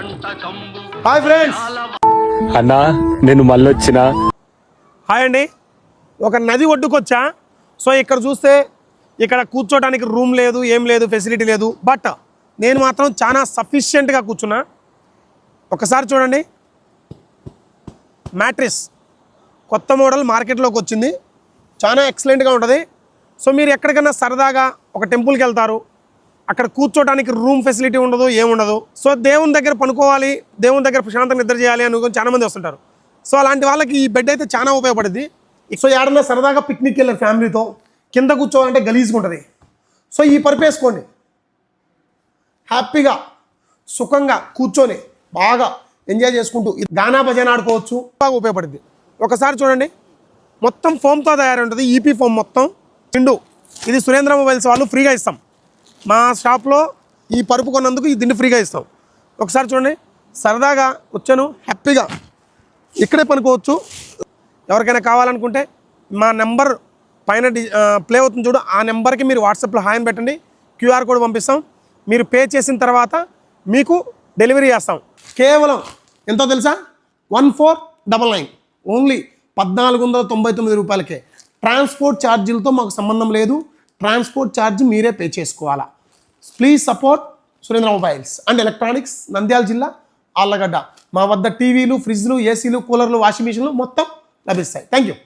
Hi friends. అన్నా నేను మళ్ళొచ్చినా. Hi అండి. ఒక నది ఒడ్డుకొచ్చా? సో ఇక్కడ చూస్తే ఇక్కడ కూర్చోడానికి రూమ్ లేదు ఏం లేదు ఫెసిలిటీ లేదు. బట్ నేను మాత్రం చాలా సఫిషియెంట్గా కూర్చున్నా. ఒకసారి చూడండి. మ్యాట్రిస్. కొత్త మోడల్ మార్కెట్లోకి వచ్చింది. చాలా ఎక్సలెంట్గా ఉంటుంది. సో మీరు ఎక్కడికైనా సరదాగా ఒక టెంపుల్కి వెళ్తారు. అక్కడ కూర్చోడానికి రూమ్ ఫెసిలిటీ ఉండదు ఏముండదు. సో దేవుని దగ్గర పనుకోవాలి దేవుని దగ్గర ప్రశాంతంగా నిద్ర చేయాలి అనుకుని చాలా మంది వస్తుంటారు. సో అలాంటి వాళ్ళకి ఈ బెడ్ అయితే చాలా ఉపయోగపడుద్ది. సో ఏడన్నా సరదాగా పిక్నిక్ వెళ్ళారు ఫ్యామిలీతో. కింద కూర్చోవాలంటే గలీజ్గా ఉంటుంది. సో ఈ పరుపు వేసుకోండి. హ్యాపీగా సుఖంగా కూర్చొని బాగా ఎంజాయ్ చేసుకుంటూ ఈ గానా భజన ఆడుకోవచ్చు. బాగా ఉపయోగపడుద్ది. ఒకసారి చూడండి. మొత్తం ఫోమ్తో తయారు ఉంటుంది. ఈపీ ఫోమ్ మొత్తం. రెండు ఇది సురేంద్ర మొబైల్స్ వాళ్ళు ఫ్రీగా ఇస్తాం. మా షాప్లో ఈ పరుపు కొన్నందుకు ఈ దిండు ఫ్రీగా ఇస్తాం. ఒకసారి చూడండి. సరదాగా వచ్చాను. హ్యాపీగా. ఇక్కడే పనుకోవచ్చు. ఎవరికైనా కావాలనుకుంటే మా నెంబర్ పైన ప్లే అవుతుంది చూడు. ఆ నెంబర్కి మీరు వాట్సాప్లో హాయ్ పెట్టండి. క్యూఆర్ కోడ్ పంపిస్తాం. మీరు పే చేసిన తర్వాత మీకు డెలివరీ చేస్తాం. కేవలం ఎంతో తెలుసా? One four double nine. Only పద్నాలుగు వందల తొంభై తొమ్మిది రూపాయలకే. ట్రాన్స్పోర్ట్ ఛార్జీలతో మాకు సంబంధం లేదు. ట్రాన్స్పోర్ట్ ఛార్జ్ మీరే పే చేసుకోవాలా? Please support Surendra mobiles and electronics Nandyal జిల్లా ఆళ్ళగడ్డ మా వద్ద టీవీలు ఫ్రిడ్జ్లు ఏసీలు కూలర్లు వాషింగ్ మిషన్లు మొత్తం లభిస్తాయి. Thank you